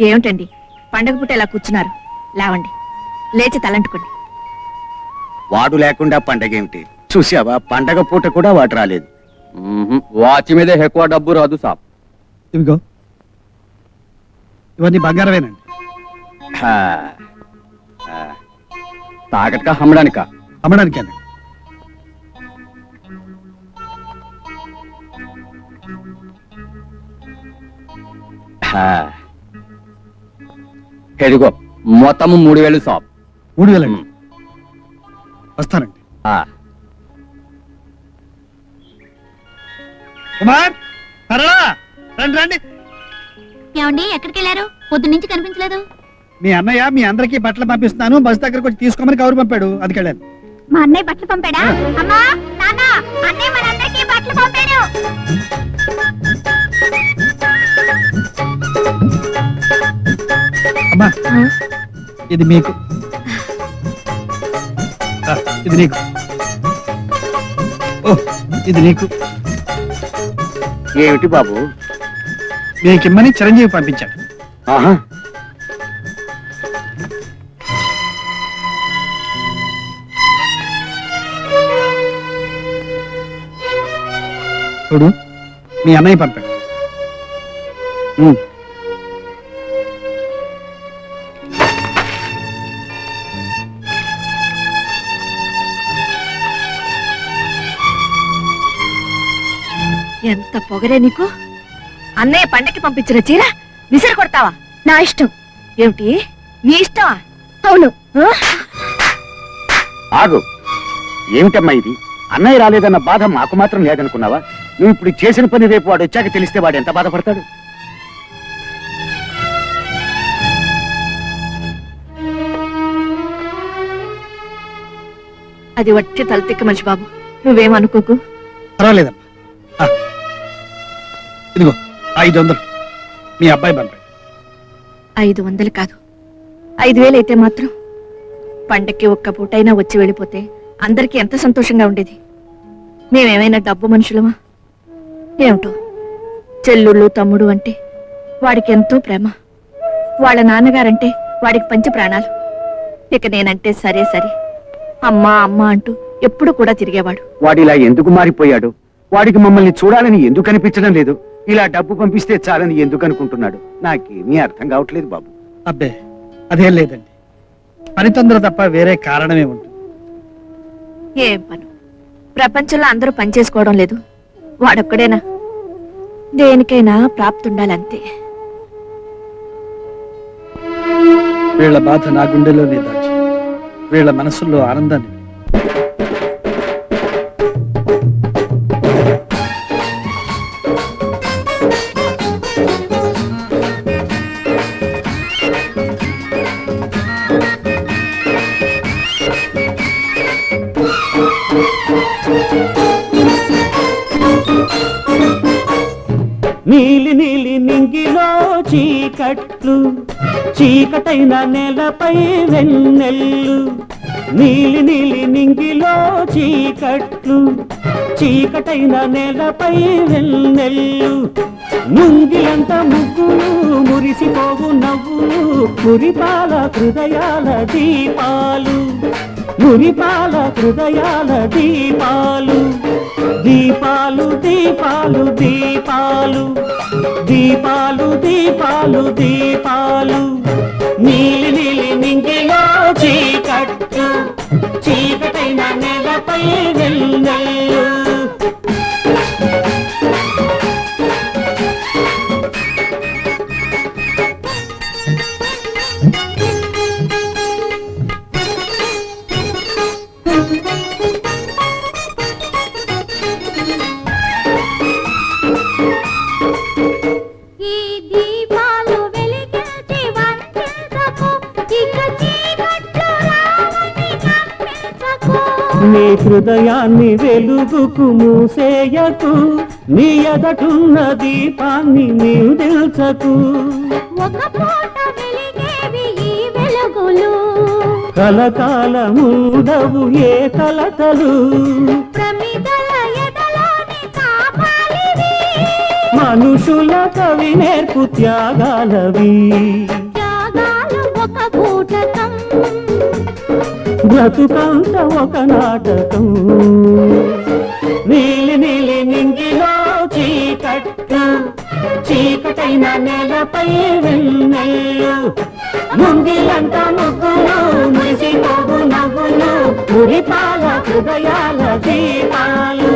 ఏమిటండి? పండగ పూట ఇలా కూర్చున్నారు. లేవండి. లేచి తలంటుకోండి. వాడు లేకుండా పండగ ఏమిటి చూసావా పండగ పూట కూడా వాడు రాలేదు. వాచ్ మీదే ఎక్కువ డబ్బు రాదు సాబ్. ఇవిగో ఇవన్నీ బంగారమేనండి. తాకట్కా అమ్మడానికా? అమ్మడానికేనండి. హా. ఎదిగో మొత్తం మూడు వేలు సాబ్. మూడు వేలండి. వస్తానండి. ఆ, కుమార్ సరళా రండి రండి. ఏమండి ఎక్కడికి వెళ్ళారు పొద్దు నుంచి కనిపించలేదు. మీ అన్నయ్య మీ అందరికీ బట్టలు పంపిస్తున్నాను. బస్ దగ్గరకు వచ్చి తీసుకోమని కౌరు పంపాడు. అది వెళ్ళాను. మా అన్నయ్య బట్టలు పంపాడా? అమ్మా నాన్న అన్నయ్య మనందరికీ బట్టలు పంపాడు. అమ్మా. ఇది మీకు. ఇది నీకు. ఓ ఇది నీకు. ఏమిటి బాబు? మీకిమ్మని చిరంజీవి పంపించాడు ఆహా. చూడు మీ అన్నయ్య పంపాడు. ఎంత పొగరే నీకు? అన్నయ్య పండగకి పంపించిన చీర విసిరి కొడతావా? నా ఇష్టం. ఏమిటి? నీ ఇష్టమా? అవును. ఆ? ఆగు. ఏమిటమ్మా ఇది? అన్నయ్య రాలేదన్న బాధ మాకు మాత్రం లేదనుకున్నావా? నువ్వు ఇప్పుడు చేసిన పని రేపు వాడు వచ్చాక తెలిస్తే వాడు ఎంత బాధపడతాడు? అది వట్టి తలతిక్క మనిషి బాబు. నువ్వేమనుకోకు? పర్వాలేదమ్మా. ఇదిగో ఐదు వందలు మీ అబ్బాయి పంపాడు ఐదు వందలు కాదు. ఐదు వేలు అయితే మాత్రం పండక్కి ఒక్క పూటైనా వచ్చి వెళ్ళిపోతే అందరికీ ఎంత సంతోషంగా ఉండేది. మేమేమైనా డబ్బు మనుషులమా? ఏమిటో? చెల్లుళ్ళు తమ్ముడు అంటే వాడికి ఎంతో ప్రేమ. వాళ్ళ నాన్నగారంటే వాడికి పంచ ప్రాణాలు. ఇక నేనంటే సరే సరే. అమ్మా అమ్మా అంటూ ఎప్పుడు కూడా తిరిగేవాడు. వాడు ఇలా ఎందుకు మారిపోయాడు? వాడికి మమ్మల్ని చూడాలని ఎందుకు అనిపించడం లేదు? ఇలా డబ్బు పంపిస్తే చాలని ఎందుకు అనుకుంటున్నాడు? నాకేమీ అర్థం కావట్లేదు బాబు. అబ్బే అదేం లేదండి. పని తొందర తప్ప వేరే కారణమే ఉంటుంది. ఏం పను ప్రపంచంలో అందరూ పనిచేసుకోవడం లేదు. వాడొక్కడేనా? దేనికైనా ప్రాప్తి ఉండాలంతే వీళ్ళ బాధ నా గుండెలోనే దాచి వీళ్ళ మనసుల్లో ఆనందాన్ని నీలి నీలి నింగిలో చీకట్లు చీకటైన నేలపై వెన్నెల్లు నీలి నీలి నింగిలో చీకట్లు చీకటైన నేలపై వెన్నెల్లు ముంగిలంత ముగ్గులు మురిసిపోవు నవ్వులు మురిపాల హృదయాల దీపాలు మురిపాల హృదయాల దీపాలు. దీపాలు దీపాలు దీపాలు. దీపాలు దీపాలు దీపాలు. నీలి నీలి నింగిలో చీకట్టు. చీకటైన నెలపై వెళ్ళే హృదయాన్ని వెలుగుకు మూసేయకు నీ ఎదటున్న దీపాన్ని నీవు తెలుసకు ఒక పూట వెలిగేవి ఈ వెలుగులు. కలకాలముండవు ఏ కలతలు? ప్రమిదల ఎదలోని కాపాలివి. మా మనుషుల కవి నేర్పు త్యాగాలవి. త్యాగాల ఒక బూటకం బ్రతుకంత ఒక నాటకం. నీలి నీలి నింగిలో చీకట్టు చీకటైన నేలపై వెన్నెల్లు ముంగిలంత ముగ్గులు నవ్వు నవ్వులు మురిపాల హృదయాల దీపాలు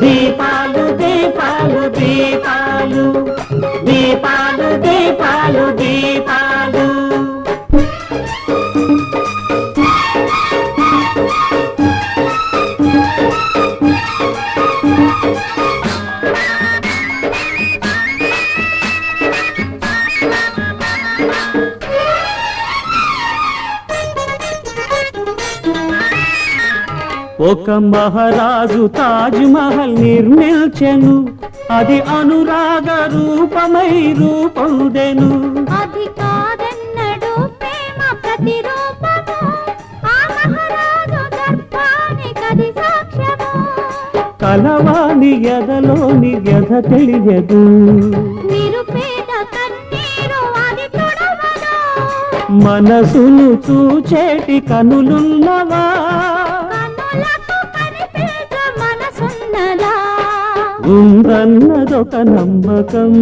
దీపాలు. దీపాలు దీపాలు దీపాలు. దీపాలు దీపాలు ఒక మహారాజు తాజ్ మహల్ నిర్మించెను. అది అనురాగ రూపమై రూపొందెను. అది కాదన్నడు ప్రేమ ప్రతిరూపము. ఆ మహారాజు దర్పానికది సాక్ష్యము. కలవాని ఎదలోని వ్యధ తెలియదు. మనసును చూచేటి కనులున్నవా? ఉందన్నదొక నమ్మకం.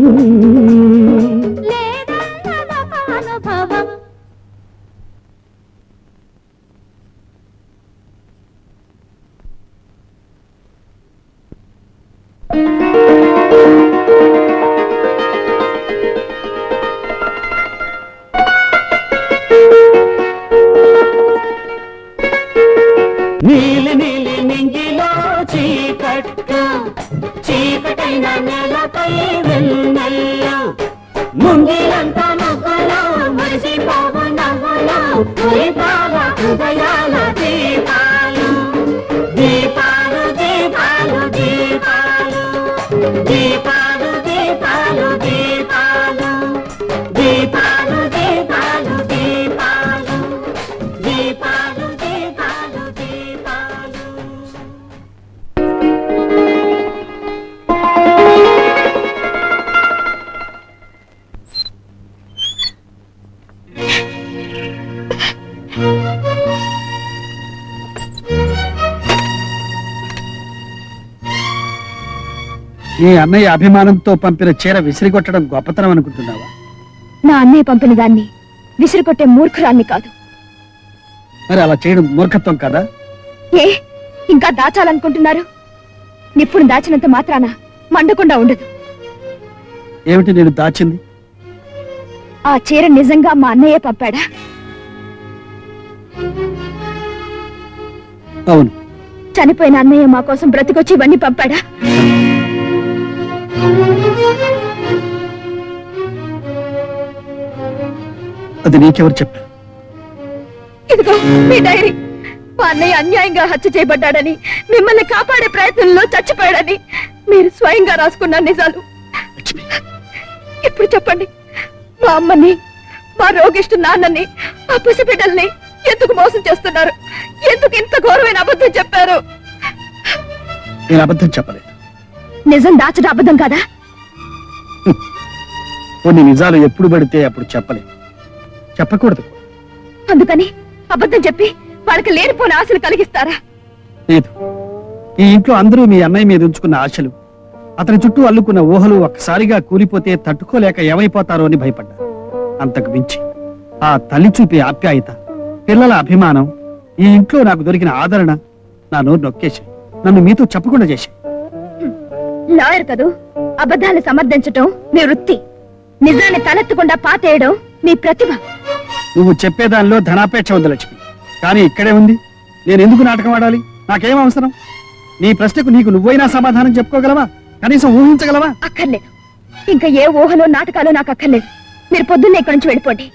గురి ఈ అన్నయ్య అభిమానంతో పంపిన చీర విసిరికొట్టడం గొప్పతనం అనుకుంటున్నావా? నా అన్నయ్య పంపిన దాన్ని విసిరికొట్టే మూర్ఖురాన్ని కాదు. మరి అలా చేయడం మూర్ఖత్వం కదా? ఏ ఇంకా దాచాలనుకుంటున్నారు? నిప్పుడు దాచినంత మాత్రాన మండకుండా ఉండదు. ఏమిటి నేను దాచింది? ఆ చీర నిజంగా మా అన్నయ్య పంపాడా? అవును. చనిపోయిన అన్నయ్య మా కోసం బ్రతికొచ్చి ఇవన్నీ పంపాడా? అది నీకెవరు చెప్పారు? ఇదిగో మీ డైరీ. మా అన్నయ్య అన్యాయంగా హత్య చేయబడ్డాడని మిమ్మల్ని కాపాడే ప్రయత్నంలో చచ్చిపోయాడని మీరు స్వయంగా రాసుకున్న నిజాలు. ఇప్పుడు చెప్పండి మా అమ్మని మా రోగిష్టు నాన్నని ఆ పసిబిడ్డల్ని ఎందుకు మోసం చేస్తున్నారు? ఎందుకు ఇంత ఘోరమైన అబద్ధం చెప్పారు? నేను అబద్ధం చెప్పలేదు. నిజం దాచడం అబద్ధం కదా? కొన్ని నిజాలు ఎప్పుడు పడితే అప్పుడు చెప్పలేదు. చెప్పకూడదు. అందుకని అబద్ధం చెప్పి వాళ్ళకి లేనిపోని ఆశలు కలిగిస్తారా? లేదు. ఈ ఇంట్లో అందరూ మీ అన్నయ్య మీద ఉంచుకున్న ఆశలు. అతని చుట్టూ అల్లుకున్న ఊహలు ఒక్కసారిగా కూలిపోతే తట్టుకోలేక ఏమైపోతారో అని భయపడ్డా అంతకు మించి ఆ తల్లి చూపే ఆప్యాయత పిల్లల అభిమానం ఈ ఇంట్లో నాకు దొరికిన ఆదరణ నా నోరు నొక్కేసి నన్ను మీతో చెప్పకుండా చేశాయి లాయర్ కదూ అబద్ధాలు సమర్థించటం మీ వృత్తి. నిజాన్ని తలెత్తకుండా పాతేయడం మీ ప్రతిభ. నువ్వు చెప్పేదానిలో ధనాపేక్ష ఉంది లక్ష్మి. కానీ ఇక్కడే ఉంది. నేను ఎందుకు నాటకం ఆడాలి? నాకేం అవసరం? నీ ప్రశ్నకు నీకు నువ్వైనా సమాధానం చెప్పుకోగలవా? కనీసం ఊహించగలవా? అక్కర్లేదు. ఇంకా ఏ ఊహలో నాటకాలు నాకు అక్కర్లేదు. మీరు పొద్దున్నే ఇక్కడి నుంచి వెళ్ళిపోండి.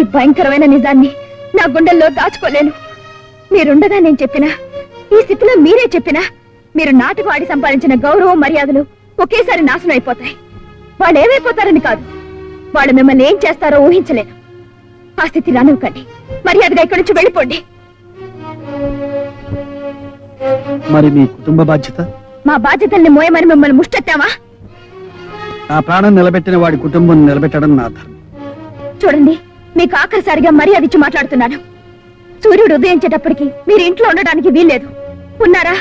ఈ భయంకరమైన నిజాన్ని నా గుండెల్లో దాచుకోలేను. మీరుండగా నేను చెప్పినా ఈ స్థితిలో మీరే చెప్పినా మీరు నాటకం ఆడి సంపాదించిన గౌరవం మర్యాదలు ఒకేసారి నాశనం అయిపోతాయి. వాళ్ళు ఏమైపోతారని కాదు. వాళ్ళు మిమ్మల్ని ఏం చేస్తారో ఊహించలేను. ఆ స్థితి రానివ్వకండి. మర్యాదగా ఇక్కడి నుంచి వెళ్ళిపోండి. మరి మీ కుటుంబ బాధ్యత? మా బాధ్యతల్ని మోయమని మిమ్మల్ని ముష్టెత్తావా? నా ప్రాణం నిలబెట్టిన వాడి కుటుంబం నిలబెట్టడం నా ధర్మం. చూడండి మీకు ఆఖరిసారిగా మర్యాద ఇచ్చి మాట్లాడుతున్నాను. సూర్యుడు ఉదయించేటప్పటికి మీరు ఇంట్లో ఉండడానికి వీల్లేదు. ఉన్నారా?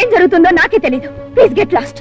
ఏం జరుగుతుందో నాకే తెలీదు. Please get lost